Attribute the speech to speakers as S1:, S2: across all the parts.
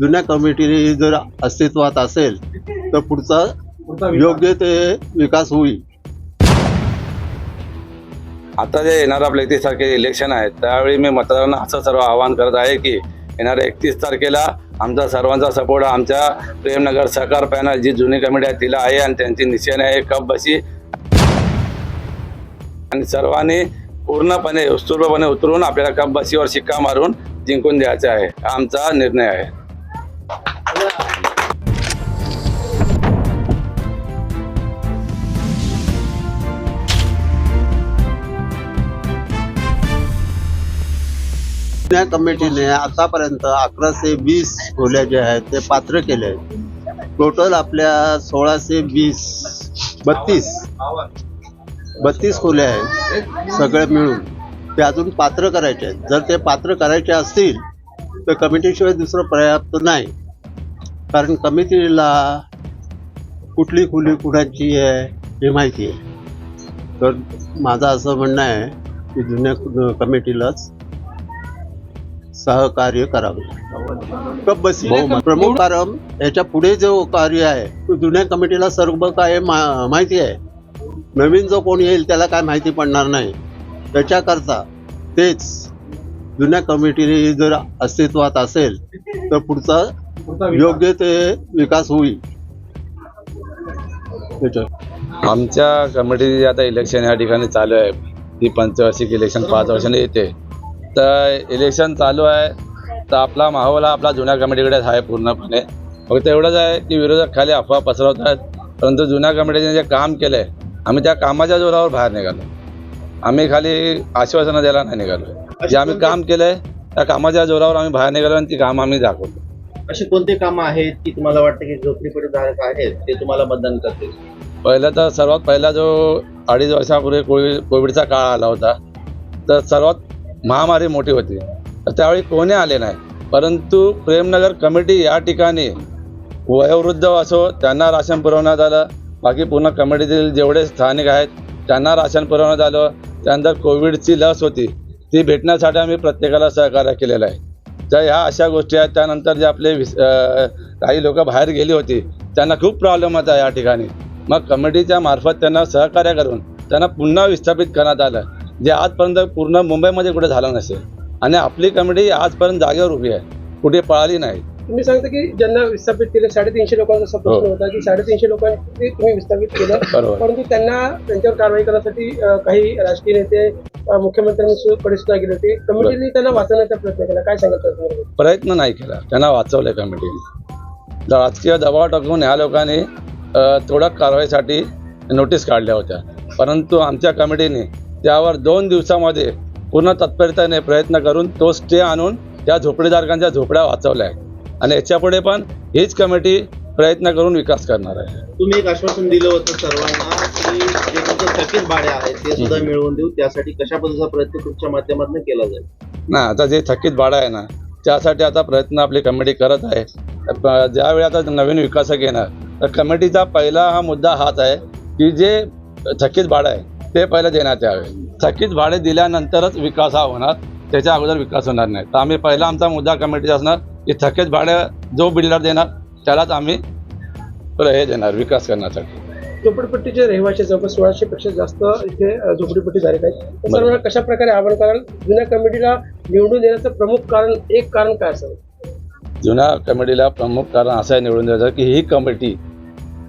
S1: जुन्या कमिटी जर अस्तित्वात असेल तर पुढचा योग्य ते विकास होईल.
S2: आता जे येणार आपल्या एकतीस तारखेचे इलेक्शन आहे त्यावेळी मी मतदारांना असं सर्व आवाहन करत आहे की येणाऱ्या एकतीस तारखेला आमचा सर्वांचा सपोर्ट आमच्या प्रेमनगर सहकार पॅनल जी जुनी कमिटी आहे तिला आहे आणि त्यांची निशाणी आहे कप बशी. आणि सर्वांनी पूर्णपणे उत्स्फूर्तपणे उतरून आपल्याला कप बशीवर शिक्का मारून जिंकून द्यायचा आहे हा आमचा निर्णय आहे.
S1: जुन्या कमिटीने आतापर्यंत अकराशे वीस खोल्या ज्या आहेत ते पात्र केले टोटल आपल्या सोळाशे वीस बत्तीस बत्तीस खोल्या आहेत सगळे मिळून. ते अजून पात्र करायचे आहेत. जर ते पात्र करायचे असतील तर कमिटीशिवाय दुसरं पर्याप्त नाही. कारण कमिटीला कुठली खोली कुणाची आहे हे माहिती आहे. तर माझं असं म्हणणं आहे की जुन्या कमिटीलाच सहकार्य करावे. प्रमुख कारण याच्यापुढे जो कार्य आहे तो जुन्या कमिटीला सर्व काय माहिती आहे. नवीन जो कोणी येईल त्याला काय माहिती पडणार नाही. त्याच्याकरता तेच जुन्या कमिटी जर अस्तित्वात असेल तर पुढचा योग्य ते विकास होईल.
S2: आमच्या कमिटीचे आता इलेक्शन या ठिकाणी चालू आहे. ही पंचवार्षिक इलेक्शन पाच वर्षांनी येते. तर इलेक्शन चालू आहे. तर आपला माहोल हा आपला जुन्या कमिटीकडेच आहे पूर्णपणे. फक्त एवढंच आहे की विरोधक खाली अफवा पसरवत आहेत. परंतु जुन्या कमिटीने जे काम केलं आहे आम्ही त्या कामाच्या जोरावर बाहेर निघालो. आम्ही खाली आश्वासनं द्यायला नाही निघालो. जे आम्ही काम केलं आहे त्या कामाच्या जोरावर आम्ही बाहेर निघालो आणि ती कामं आम्ही दाखवतो.
S3: असे कोणते कामं आहेत की तुम्हाला वाटतं की झोपडीपट्टी धारक आहेत ते तुम्हाला मतदान करतील?
S2: पहिलं तर सर्वात पहिला जो अडीच वर्षापूर्वी कोविड कोविडचा काळ आला होता तर सर्वात महामारी मोठी होती. तर त्यावेळी कोणी आले नाही. परंतु प्रेमनगर कमिटी या ठिकाणी वयोवृद्ध असो त्यांना राशन पुरवण्यात आलं. बाकी पूर्ण कमिटीतील जेवढे स्थानिक आहेत त्यांना राशन पुरवण्यात आलं. त्यानंतर कोविडची लस होती. ती भेटण्यासाठी आम्ही प्रत्येकाला सहकार्य केलेलं आहे. तर ह्या अशा गोष्टी आहेत. त्यानंतर जे आपले विस- काही लोक बाहेर गेली होती त्यांना खूप प्रॉब्लेम होता या ठिकाणी. मग कमिटीच्या मार्फत त्यांना सहकार्य करून त्यांना पुन्हा विस्थापित करण्यात आलं. जे आजपर्यंत पूर्ण मुंबईमध्ये कुठे झालं नसेल. आणि आपली कमिटी आजपर्यंत जागेवर उभी आहे. कुठे पळाली नाही.
S4: तुम्ही सांगता की ज्यांना विस्थापित केलं साडेतीनशे लोकांचा असा प्रश्न
S2: हो.
S4: होता की साडेतीनशे लोकांनी तुम्ही विस्थापित केलं. परंतु त्यांना त्यांच्यावर कारवाई करण्यासाठी काही राजकीय नेते मुख्यमंत्र्यांकडे सुद्धा गेले होते. कमिटीने त्यांना वाचवण्याचा प्रयत्न केला. काय सांगत
S2: प्रयत्न नाही केला. त्यांना वाचवलं कमिटीने राजकीय दबाव टाकून ह्या लोकांनी तोडक कारवाईसाठी नोटीस काढल्या होत्या. परंतु आमच्या कमिटीने त्यावर दोन दिवसामध्ये पूर्ण तत्परतेने प्रयत्न करून तो स्टे आणून त्या झोपडीधारकांच्या झोपड्या वाचवल्या आहेत. आणि याच्यापुढे पण हीच कमिटी प्रयत्न करून विकास करणार आहे.
S3: तुम्ही एक आश्वासन दिलं होतं सर्वांना की जे तुमचं थकीत भाडे आहेत ते सुद्धा मिळवून देऊ. त्यासाठी कशा पद्धतीचा प्रयत्न तुमच्या माध्यमातून केला जाईल?
S2: ना आता जे थकीत भाडं आहे ना त्यासाठी आता प्रयत्न आपली कमिटी करत आहे. ज्यावेळी आता नवीन विकासक येणार तर कमिटीचा पहिला हा मुद्दा हाच आहे की जे थकीत भाडं आहे ते पहिलं देण्यात यावे. थकीत भाडे दिल्यानंतरच विकास हा होणार. त्याच्या अगोदर विकास होणार नाही. तर आम्ही पहिला आमचा मुद्दा कमिटीचा असणार की थकीत भाडे जो बिल्डर देणार त्यालाच आम्ही हे देणार विकास करण्यासाठी.
S4: झोपडपट्टीचे रहिवासी जवळपास सोळाशे पेक्षा जास्त इथे झोपडीपट्टी धारक आहेत सर्वांना कशा प्रकारे आवाहन कराल जुन्या कमिटीला निवडून देण्याचं प्रमुख कारण एक कारण काय असेल
S2: जुन्या कमिटीला प्रमुख कारण असं आहे निवडून द्यायचं की ही कमिटी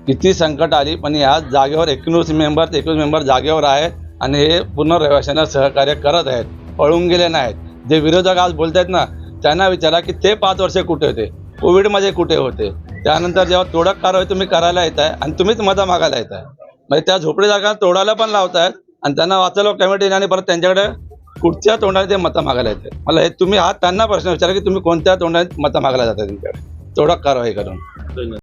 S2: किती संकट आली पण या जागेवर एकोणीस मेंबर एकवीस मेंबर जागेवर आहेत आणि हे पूर्ण रहिवाशांना सहकार्य करत आहेत पळून गेले नाहीत. जे विरोधक आज बोलत आहेत ना त्यांना विचारा की ते पाच वर्षे कुठे होते? कोविडमध्ये कुठे होते? त्यानंतर जेव्हा तोडक कारवाई तुम्ही करायला येत आहे आणि तुम्हीच मतं मागायला येत आहे म्हणजे त्या झोपडी जागा तोडायला पण लावतायत आणि त्यांना वाचवलं कमिटीने आणि परत त्यांच्याकडे कुठच्या तोंडाने ते मतं मागायला येते मला हे तुम्ही हा त्यांना प्रश्न विचारा की तुम्ही कोणत्या तोंडाने मतं मागायला जाता त्यांच्याकडे तोडक कारवाई करून.